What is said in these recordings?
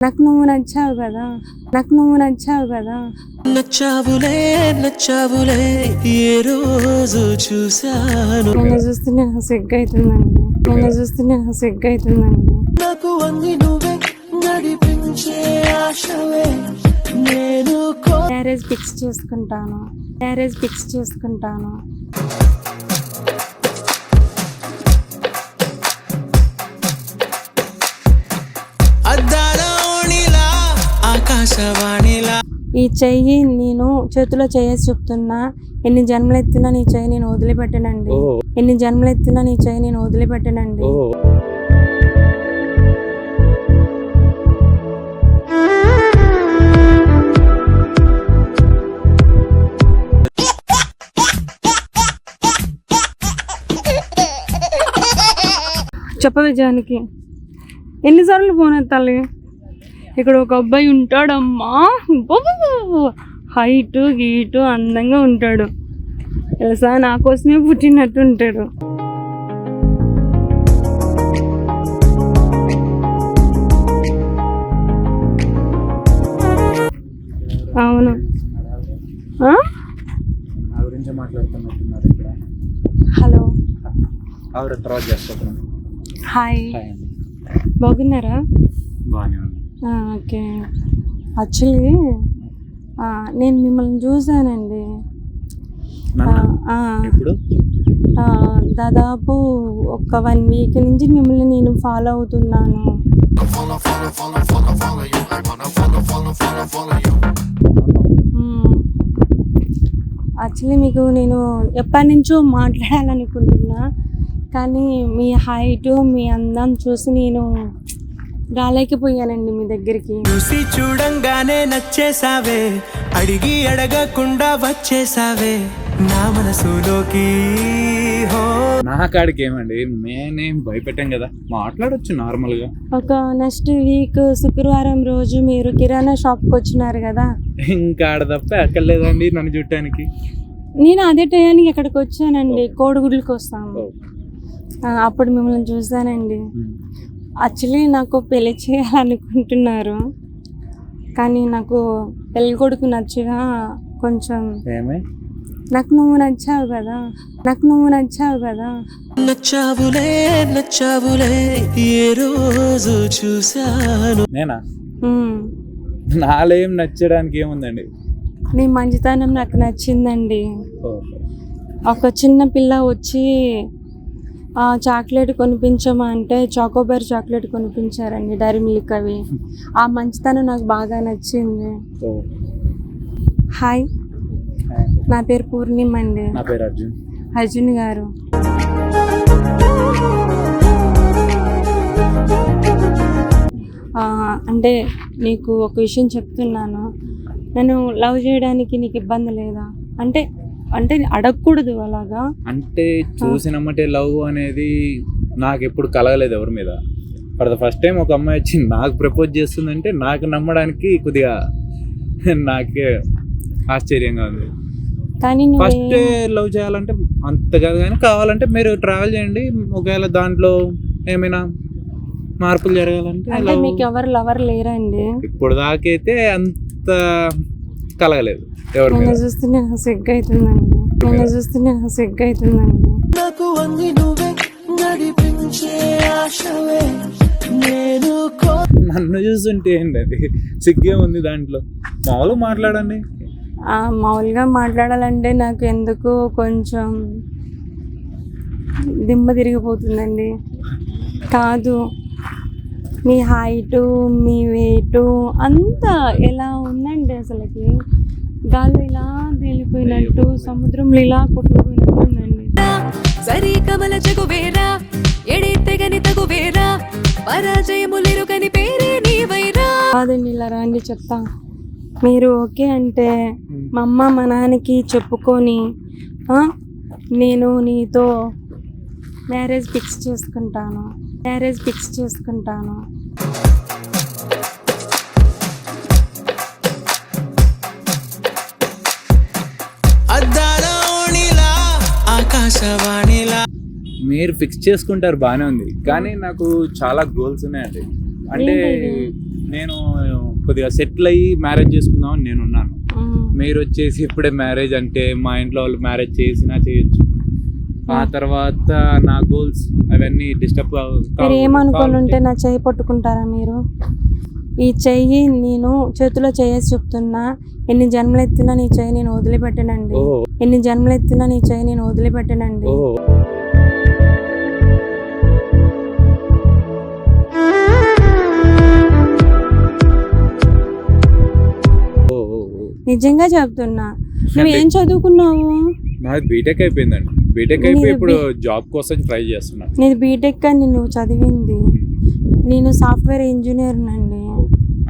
నాకు నువ్వు నచ్చావు కదా. నాకు నువ్వు నచ్చావు కదా. నచ్చావులే నచ్చావులే ఏ రోజు చూశాను. నిన్ను చూస్తుంటే నాకు సిగ్గు అవుతుందండి నిన్ను చూస్తుంటే నాకు సిగ్గు అవుతుందండి నాకు అంది నువ్వే నడిపించే ఆశవే నేను మ్యారేజ్ ఫిక్స్ చేసుకుంటాను. మ్యారేజ్ ఫిక్స్ చేసుకుంటాను. ఆకాశవాణిలా ఈ చెయ్యి నేను చేతిలో చేసి చెప్తున్నా. ఎన్ని జన్మలెత్తినా నీ చెయ్యి నేను వదిలిపెట్టనండి. ఎన్ని జన్మలెత్తినా నీ చెయ్యి నేను వదిలిపెట్టనండి. చెప్పవే జానికి ఎన్నిసార్లు ఫోన్ ఎత్తాలి? ఇక్కడ ఒక అబ్బాయి ఉంటాడమ్మా. హైట్ గీటు అందంగా ఉంటాడు. తెలుసా? నా కోసమే పుట్టినట్టు ఉంటాడు. అవును. హలో. హాయ్. బాగున్నారా? బాగానే ఓకే. యాక్చువల్లీ నేను మిమ్మల్ని చూశానండి దాదాపు ఒక వన్ వీక్ నుంచి మిమ్మల్ని నేను ఫాలో అవుతున్నాను. యాక్చువల్లీ మీకు నేను ఎప్పటి నుంచో మాట్లాడాలనుకుంటున్నా కానీ మీ హైట్ మీ అందం చూసి నేను రాలేకపోయానండి మీ దగ్గరికి. చూసి చూడంగానే నచ్చేసావే అడిగి అడగకుండా వచ్చేసావే నా మనసులోకి హో. నా కాడికి ఏమండి? నేనేం భయపెట్టాం కదా. మాట్లాడొచ్చు నార్మల్గా ఒక నెక్స్ట్ వీక్ శుక్రవారం రోజు మీరు కిరాణా షాప్కి వచ్చినారు కదా. ఇంకా ఆడ తప్ప ఎక్కడ లేదండి నన్ను చుట్టానికి నేను అదే టయానికి ఇక్కడికి వచ్చానండి? కోడిగుడ్లకి వస్తాము. అప్పుడు మిమ్మల్ని చూసానండి యాక్చువల్లీ నాకు పెళ్ళి చేయాలనుకుంటున్నారు. కానీ నాకు పెళ్ళి కొడుకు నచ్చగా కొంచెం ఏమే? నాకు నువ్వు నచ్చావు కదా. నాకు నువ్వు నచ్చావు కదా. నచ్చావులే నచ్చావులే ఏ రోజు చూశాను. నేనా. నాలో నచ్చడానికి ఏముందండి? నీ మంచితనం నాకు నచ్చిందండి. ఒక చిన్న పిల్ల వచ్చి చాక్లెట్ కొనిపించమా అంటే చాకోబార్ చాక్లెట్ కొనిపించారండి డైరీ మిల్క్ అవి. ఆ మంచితనం నాకు బాగా నచ్చింది. హాయ్. నా పేరు పూర్ణిమ అండి. నా పేరు అర్జున్. అర్జున్ గారు. అంటే నీకు ఒక విషయం చెప్తున్నాను. నేను లవ్ చేయడానికి నీకు ఇబ్బంది లేదా? అంటే అంటే అడగకూడదు అలాగా? అంటే చూసినమ్మటే లవ్ అనేది నాకు ఎప్పుడు కలగలేదు ఎవరి మీద. ఫర్ ద ఫస్ట్ టైం ఒక అమ్మాయి వచ్చి నాకు ప్రపోజ్ చేస్తుందంటే నాకు నమ్మడానికి కొద్దిగా నాకే ఆశ్చర్యంగా ఉంది. కానీ ఫస్ట్ లవ్ చేయాలంటే అంత కాదు కానీ కావాలంటే మీరు ట్రావెల్ చేయండి. ఒకవేళ దాంట్లో ఏమైనా మార్పులు జరగాలంటే మీకు ఎవరు లవర్ లేరండి. ఇప్పుడు దాకైతే అంత కలగలేదు. ఎవరి నిన్ను మీద? చూస్తుంటే నాకు సిగ్గు అవుతుందండి నిన్ను చూస్తుంటే నాకు సిగ్గు అవుతుందండి నాకు అంది నువ్వే నడిపించే ఆశవే. నేను కో నన్ను చూస్తుంటే ఏంటి అది? సిగ్గే ఉంది దాంట్లో. మామూలుగా మాట్లాడండి. ఆ, మామూలుగా మాట్లాడాలంటే నాకు ఎందుకు కొంచెం దిమ్మ తిరిగిపోతుందండి. కాదు. మీ హైటు మీ వెయిటు అంతా ఎలా ఉందండి అసలుకి? గాల్లో ఇలా తేలిపోయినట్టు సముద్రంలో ఇలా కొట్టుకుపోయినట్టు ఉందండి. సరి కమల జగువేరా ఎడెత్తెగని తగువేరా పరాజయములెరుగని పేరే నీవైరా కాదండి ఇలా రండి చెప్తా. మీరు ఓకే అంటే మా అమ్మ మా నాన్నకి చెప్పుకొని ఆ, నేను నీతో మ్యారేజ్ ఫిక్స్ చేసుకుంటాను. మ్యారేజ్ ఫిక్స్ చేసుకుంటాను. మీరు ఫిక్స్ చేసుకుంటారు బాగానే ఉంది. కానీ నాకు చాలా గోల్స్ ఉన్నాయండి. అంటే? నేను కొద్దిగా సెటిల్ అయ్యి మ్యారేజ్ చేసుకుందామని నేను ఉన్నాను. మీరు వచ్చేసి ఇప్పుడే మ్యారేజ్ అంటే మా ఇంట్లో వాళ్ళు మ్యారేజ్ చేసినా చేయొచ్చు. ఆ తర్వాత నా గోల్స్ అవన్నీ డిస్టర్బ్ మీరు ఏమనుకొని ఉంటే నా చెయ్యి పట్టుకుంటారా మీరు? ఈ చెయ్యి నేను చేతిలో చేయేసి చెప్తున్నా. ఎన్ని జన్మలు ఎత్తినా నీ చెయ్యి నేను వదిలిపెట్టనండి. ఎన్ని జన్మలు ఎత్తినా నీ చెయ్యి నేను వదిలిపెట్టనండి. నిజంగా చెప్తున్నా. నువ్వు ఏం చదువుకున్నావు? నాది బీటెక్ అయిపోయిందండి. బీటెక్ అయిపోయి ఇప్పుడు జాబ్ కోసం ట్రై చేస్తున్నాను. నేను బీటెక్ అని నువ్వు చదివింది. నేను సాఫ్ట్వేర్ ఇంజనీర్ అండి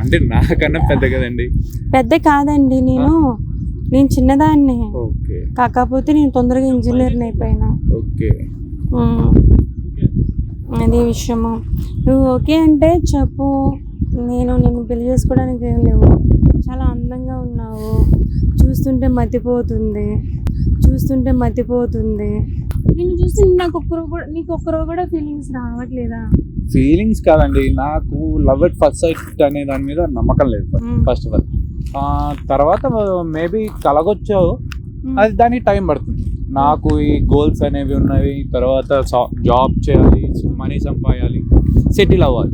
అంటే నాకన్నా పెద్ద కదండి? పెద్ద కాదండి నేను. నేను చిన్నదాన్ని. కాకపోతే నేను తొందరగా ఇంజనీర్ని అయిపోయినా. Okay um. అది విషయము. నువ్వు ఓకే అంటే చెప్పు. నేను నిన్ను పెళ్ళి చేసుకోవడానికి ఏం లేవు. చాలా అందంగా ఉన్నావు. చూస్తుంటే మతిపోతుంది. చూస్తుంటే మతిపోతుంది. నేను చూసి నాకు ఒక్కరో కూడా నీకు ఒక్కరో కూడా ఫీలింగ్స్ రావట్లేదా? ఫీలింగ్స్ కాదండి. నాకు లవ్ ఎట్ ఫస్ట్ సైట్ అనే దాని మీద నమ్మకం లేదు. ఫస్ట్ ఆఫ్ ఆల్ తర్వాత మేబీ కలగొచ్చు అది దానికి టైం పడుతుంది. నాకు ఈ గోల్స్ అనేవి ఉన్నవి తర్వాత జాబ్ చేయాలి మనీ సంపాదాలి సెటిల్ అవ్వాలి.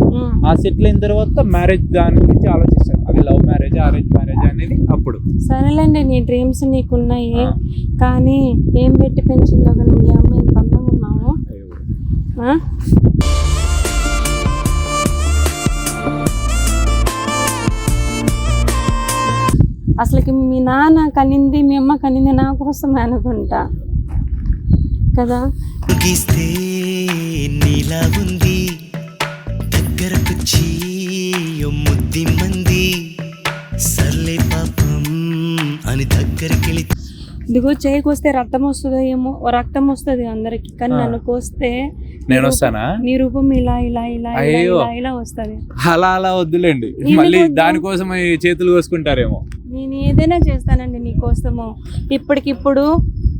ఆ సెటిల్ అయిన తర్వాత మ్యారేజ్ దాని గురించి ఆలోచిస్తాను. అది లవ్ మ్యారేజ్ అరేంజ్ మ్యారేజ్ అనేది అప్పుడు. సరేలేండి నీ డ్రీమ్స్ నీకున్నాయి. కానీ ఏం పెట్టి పెంచిందో కానీ మీ అమ్మ ఎంత అందంగా ఉన్నావు? అసలుకి మీ నాన్న కనింది మీ అమ్మ కనింది నా కోసమే అనుకుంటా. కదా? నీలా ఉంది. ఓ ముద్ది మంది. సర్లే పాపం అని దగ్గరికి ఇదిగో చేయి కోస్తే రక్తం వస్తుందో ఏమో? ఓ రక్తం వస్తుంది అందరికి. కానీ. నన్ను కోస్తే నేను వస్తానా? నీ రూపం ఇలా ఇలా ఇలా ఇలా అయ్యో. ఇలా ఇలా వస్తుంది. అలా అలా వద్దులేండి. మళ్ళీ? దానికోసం చేతులు కోసుకుంటారేమో. నేను ఏదైనా చేస్తానండి నీకోసము ఇప్పటికిప్పుడు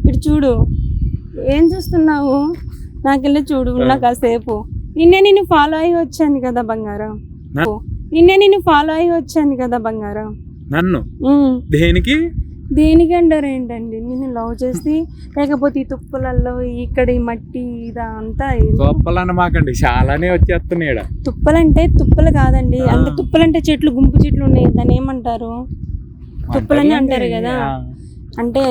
ఇటు చూడు ఏం చూస్తున్నావు? నాకెళ్ళి చూడు ఉన్నా కాసేపు. నిన్నే నిన్ను ఫాలో అయ్యి వచ్చాను కదా బంగారం. నిన్నే నిన్ను ఫాలో అయ్యి వచ్చాను కదా బంగారం. నన్ను. దేనికి? దేనికంటారు ఏంటండి? నేను లవ్ చేసి లేకపోతే ఈ తుప్పలల్లో ఇక్కడ ఈ మట్టి ఇదంతా? గొప్పలన్న మాకండి చాలానే వచ్చేస్తున్నాయి ఈడ. తుప్పలంటే తుప్పలు కాదండి. అంటే తుప్పలంటే చెట్లు గుంపు చెట్లు ఉన్నాయి దాన్ని ఏమంటారు? తుప్పలని అంటారు కదా. అంటే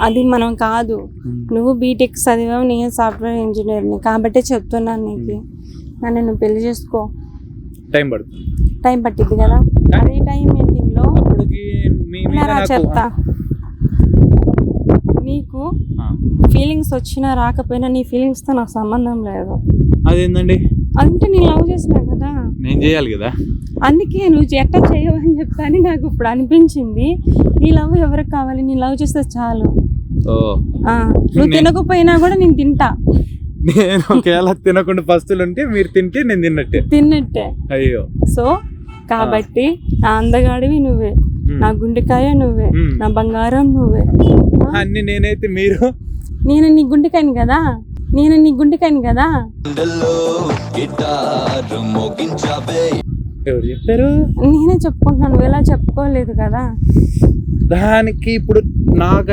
అది మనం కాదు. నువ్వు బీటెక్ చదివావు నేను సాఫ్ట్వేర్ ఇంజనీర్ని కాబట్టి చెప్తున్నాను నీకు. నన్ను నువ్వు పెళ్ళి చేసుకో. టైం పడుతుంది. టైం పట్టిద్ది కదా. అదే టైం ఎండింగ్లో అప్పటికి మీ మీద ఇలా నాకు చెప్తా నీకు. ఫీలింగ్స్ వచ్చినా రాకపోయినా నీ ఫీలింగ్స్తో నాకు సంబంధం లేదు. అదేందండి? అంటే నేను లవ్ చేసినా కదా. నేను చేయాలి కదా? అందుకే నువ్వు ఎట్లా చేయవు అని చెప్పని నాకు ఇప్పుడు అనిపించింది. నీ లవ్ ఎవరికి కావాలి? నీ లవ్ చేస్తే చాలు. నువ్వు తినకపోయినా కూడా నేను తింటా. నేను ఒకవేళ తినకుండా పస్తులు ఉంటే మీరు తింటే నేను తిన్నట్టే. తిన్నట్టే. అయ్యో. సో కాబట్టి నా అందగాడివి నువ్వే. నా గుండెకాయ నువ్వే. నా బంగారం నువ్వే. అన్ని నేనైతే మీరు. నేను నీ గుండెకాయని కదా? నేను నీ గుండెకాయని కదా? ఎవరు చెప్పారు నేనే చెప్పుకుంటున్నాను నువ్వు ఎలా చెప్పుకోలేదు కదా? దానికి ఇప్పుడు నాకు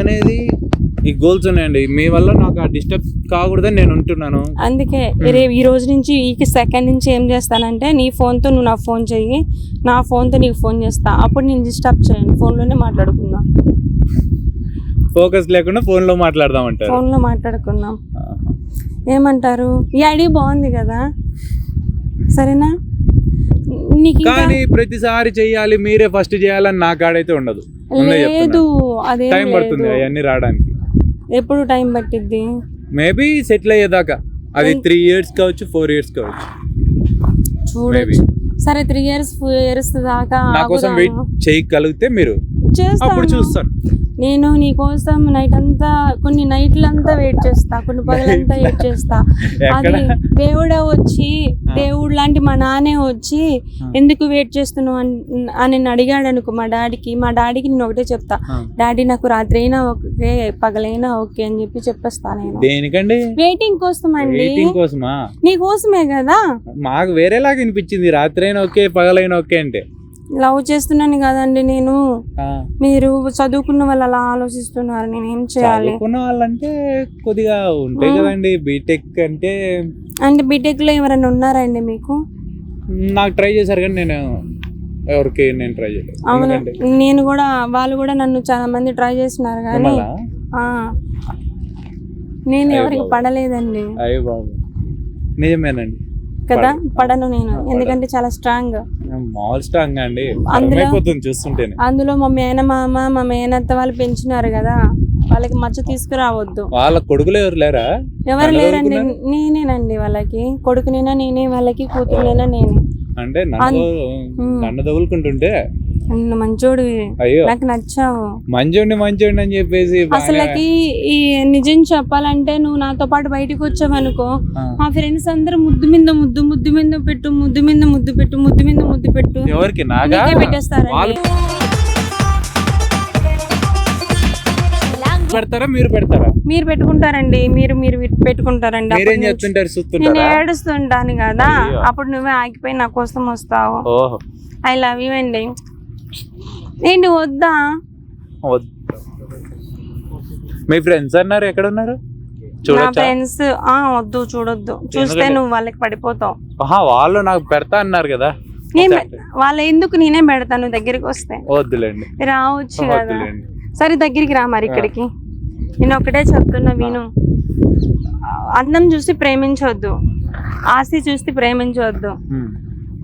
ఈ గోల్స్ ఉన్నాయండి. మీ వల్ల నాకు ఆ డిస్టర్బ్ కాకూడదని నేను ఉంటున్నాను. అందుకే రేపు ఈ రోజు నుంచి ఈ సెకండ్ నుంచి ఏం చేస్తానంటే నీ ఫోన్తో నువ్వు నా ఫోన్ చెయ్యి నా ఫోన్తో నీకు ఫోన్ చేస్తా. అప్పుడు నేను డిస్టర్బ్ చేయను ఫోన్లోనే మాట్లాడుకుందాం. ఫోకస్ లేకుండా ఫోన్లో మాట్లాడదామంటారు ఫోన్లో మాట్లాడుకుందాం. ఏమంటారు? ఈ ఐడి బాగుంది కదా? సరేనా? కానీ ప్రతిసారి చెయ్యాలి మీరే ఫస్ట్ చేయాలని నా కాడైతే ఉండదు. లేదు. అదే టైం పడుతుంది అవన్నీ రావడానికి. ఎప్పుడు టైం పట్టిద్ది? మేబీ సెటిల్ అయ్యేదాకా. అది త్రీ ఇయర్స్ కావచ్చు ఫోర్ ఇయర్స్ కావచ్చు. చూడొచ్చు. సరే త్రీ ఇయర్స్ ఫోర్ ఇయర్స్ దాకా నా కోసం. వెయిట్ చేయగలిగితే మీరు అప్పుడు చేస్తాను చూస్తాను. నేను నీ కోసం నైట్ అంతా కొన్ని నైట్లు అంతా వెయిట్ చేస్తా కొన్ని పగలంతా వెయిట్ చేస్తా? అది దేవుడే వచ్చి. దేవుడు లాంటి మా నాన్నే వచ్చి. ఎందుకు వెయిట్ చేస్తున్నావు అని నన్ను అడిగాడు అనుకో మా డాడీకి మా డాడీకి నేను ఒకటే చెప్తా. డాడీ నాకు రాత్రి అయినా ఓకే పగలైనా ఓకే అని చెప్పి చెప్పేస్తా నేను. దేనికండి? వెయిటింగ్ కోసం అండి కోసమా? నీ కోసమే కదా? మాకు వేరేలాగా అనిపించింది రాత్రి అయినా ఓకే పగలైనా ఓకే అంటే. లవ్ చేస్తున్నాను కదండి నేను. మీరు చదువుకున్న వాళ్ళు అలా ఆలోచిస్తున్నారు నేను ఏం చేయాలి? చదువుకున్న వాళ్ళంటే కొద్దిగా ఉంటాయి. కదండి బీటెక్ అంటే అంటే బీటెక్లో ఎవరైనా ఉన్నారండి మీకు? నాకు ట్రై చేశారు కానీ నేను ఎవరికి నేను ట్రై చేయలేదు. అవును నేను కూడా వాళ్ళు కూడా నన్ను చాలా మంది ట్రై చేస్తున్నారు కానీ నేను ఎవరికి. పడలేదండి. అయ్యో బాబు నిజమేనండి. కదా? పడ- పడను నేను. ఎందుకంటే చాలా స్ట్రాంగ్. మామూలు స్ట్రాంగ్ అండి. అందులో- చూస్తుంటేనే. అందులో మా మేనమామ మా మేనత్త వాళ్ళు పెంచినారు కదా వాళ్ళకి మచ్చ తీసుకురావద్దు. వాళ్ళ కొడుకులు ఎవరు లేరా? ఎవరు లేరండి? నేనేనండి వాళ్ళకి. కొడుకునైనా నేనే వాళ్ళకి కూతురునైనా నేనే. అంటే నన్ను. నన్ను తగులుకుంటుంటే మంచోడివి అయ్యో. నాకు నచ్చావు. మంచోండి మంచోండి అని చెప్పేసి అసలకి ఈ నిజం చెప్పాలంటే నువ్వు నాతో పాటు బయటకు వచ్చావనుకో ఆ. మా ఫ్రెండ్స్ అందరూ ముద్దు మీద ముద్దు ముద్దు మీద పెట్టు ముద్దు మీద ముద్దు పెట్టు ముద్దు మీద ముద్దు పెట్టు. ఎవరికి? నాగా. వాళ్ళు పెడతారా? మీరు పెడతారా? మీరు పెట్టుకుంటారండి. మీరు మీరు పెట్టుకుంటారండి. మీరేం నేను- చెప్తుంటారు నేను ఏడుస్తుంటాను కదా. అప్పుడు నువ్వే ఆగిపోయి నా కోసం వస్తావు. ఓహో. ఐ లవ్ యూ అండి. ఏంటి వద్దా. మీ ఫ్రెండ్స్ అన్నారు ఎక్కడ ఉన్నారు నా ఫ్రెండ్స్ ఆ వద్దు చూడొద్దు. చూస్తే నువ్వు వాళ్ళకి పడిపోతావు. వాళ్ళు నాకు పెడతా అన్నారు కదా. నేను. వాళ్ళ ఎందుకు నేనే పెడతాను నువ్వు దగ్గరికి వస్తే? వద్దులేండి. రావచ్చు కదా. సరే దగ్గరికి రా మరి ఇక్కడికి. నేను ఒకటే చెప్తున్నా విను. అందం చూసి ప్రేమించవద్దు ఆస్తి చూసి ప్రేమించవద్దు.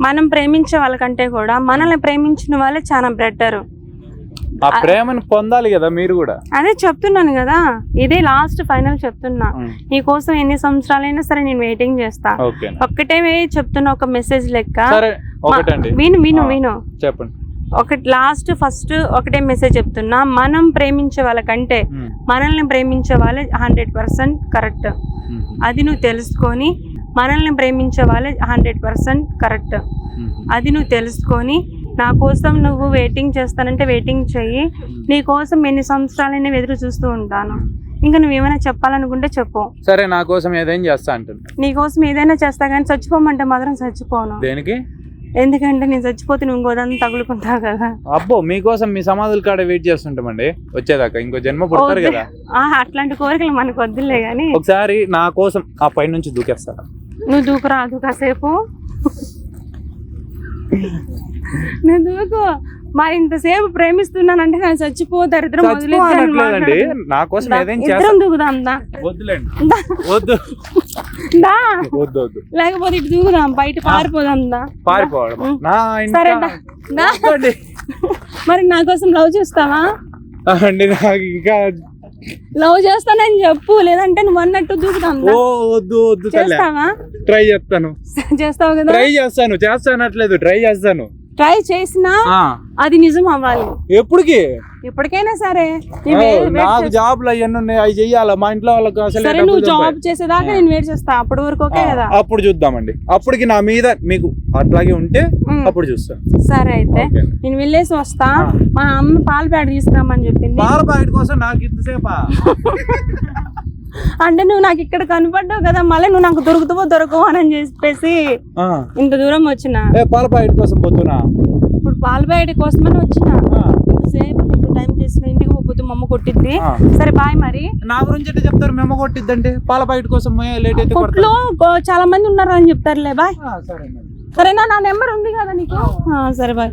మనం ప్రేమించే వాళ్ళకంటే కూడా మనల్ని ప్రేమించిన వాళ్ళే చాలా బెటర్ ఆ ప్రేమను పొందాలి కదా మీరు కూడా. అదే చెప్తున్నాను కదా ఇదే లాస్ట్ ఫైనల్ చెప్తున్నా. నీ కోసం ఎన్ని సంవత్సరాలైనా సరే నేను వెయిటింగ్ చేస్తా. ఒక్కటే చెప్తున్నా ఒక మెసేజ్ లెక్క. విను విను. విను. చెప్పండి. ఒకటి లాస్ట్ ఫస్ట్ ఒకటే మెసేజ్ చెప్తున్నా. మనం ప్రేమించే వాళ్ళకంటే. మనల్ని ప్రేమించే వాళ్ళే హండ్రెడ్ పర్సెంట్ కరెక్ట్. అది నువ్వు తెలుసుకొని మనల్ని ప్రేమించే వాళ్ళే హండ్రెడ్ పర్సెంట్ కరెక్ట్. అది నువ్వు తెలుసుకొని నా కోసం నువ్వు వెయిటింగ్ చేస్తానంటే వెయిటింగ్ చెయ్యి. నీ కోసం ఎన్ని సంవత్సరాలైనా ఎదురు చూస్తూ ఉంటాను. ఇంకా నువ్వేమైనా చెప్పాలనుకుంటే చెప్పు. సరే నా కోసం ఏదైనా చేస్తా అంటుంది. నీ కోసం ఏదైనా చేస్తా కానీ చచ్చిపోమంటే మాత్రం చచ్చిపోను. దేనికి? ఎందుకంటే నేను చచ్చిపోతే నువ్వు ఇంకోదాన్ని తగులుకుంటావు కదా. అబ్బో మీకోసం మీ సమాధుల కాడ వెయిట్ చేస్తుంటామండి. వచ్చేదాకా ఇంకో జన్మ పుడతారు. కదా. అట్లాంటి కోరికలు మనకు వద్దులే కానీ. ఒకసారి నా కోసం ఆ పై నుంచి దూకేస్తారా నువ్వు దూకురాదు కాసేపు. నువ్వు దూకు. మరి ఇంతసేపు ప్రేమిస్తున్నానంటే నేను చచ్చిపో దరిద్రం మాట్లాడు. నా కోసం ఏదైనా ఇద్దరం చేస్తా. దూకుదాం దా. వద్దులేండి. దా, వద్దు. దా. వద్దు వద్దు. లేకపోతే ఇటు దూకుదాం బయట పారిపోదాం దా. పారిపోవడం. నా సరే దా. మరి నా కోసం లవ్ చేస్తావా? అండి నాకు ఇంకా లవ్ చేస్తానని చెప్పు లేదంటే నువ్వు అన్నట్టు దూకుదాం దా. ఓ వద్దు వద్దు చేస్తావా? ట్రై చేస్తాను. చేస్తావు కదా? ట్రై చేస్తాను చేస్తానట్లేదు ట్రై చేస్తాను. ట్రై చేసినా అది నిజం అవ్వాలి. ఎప్పటికి? ఎప్పటికైనా సరే. నాకు చేస్తా. జాబ్లు అవన్నీ ఉన్నాయి అవి చెయ్యాలా? మా ఇంట్లో వాళ్ళకి అసలు సరే నువ్వు జాబ్ చేసేదాకా నేను వెయిట్ చేస్తా. అప్పటి వరకు ఓకే కదా? అప్పుడు చూద్దామండి. అప్పటికి నా మీద మీకు అట్లాగే ఉంటే. అప్పుడు చూస్తాను సరే అయితే. నేను వెళ్ళేసి వస్తా. మా అమ్మ పాల ప్యాడ్ తీసుకురామని చెప్పింది. పాల ప్యాకెట్ కోసం నాకు ఇంతసేపా? అంటే నువ్వు నాకు ఇక్కడ కనపడ్డావు కదా మళ్ళీ నువ్వు నాకు దొరుకుతావో దొరకవో అని చెప్పేసి ఇంత దూరం వచ్చిన. పాల ప్యాకెట్ కోసం పోతున్నా. ఇప్పుడు పాల ప్యాడ్ కోసమని వచ్చిన. ఇంతసేపు నీకు టైం చేసిన ఇంటికి పోతే మా అమ్మ కొట్టిద్ది. సరే బాయ్ మరి. నా గురించి ఎట్లా చెప్తారు? మేము కొట్టిద్దంటే పాల ప్యాకెట్ కోసం లేట్ అయితే కొట్లో చాలా మంది ఉన్నారు అని చెప్తారులే బాయ్ సరేనా? నా నెంబర్ ఉంది కదా నీకు? సరే బాయ్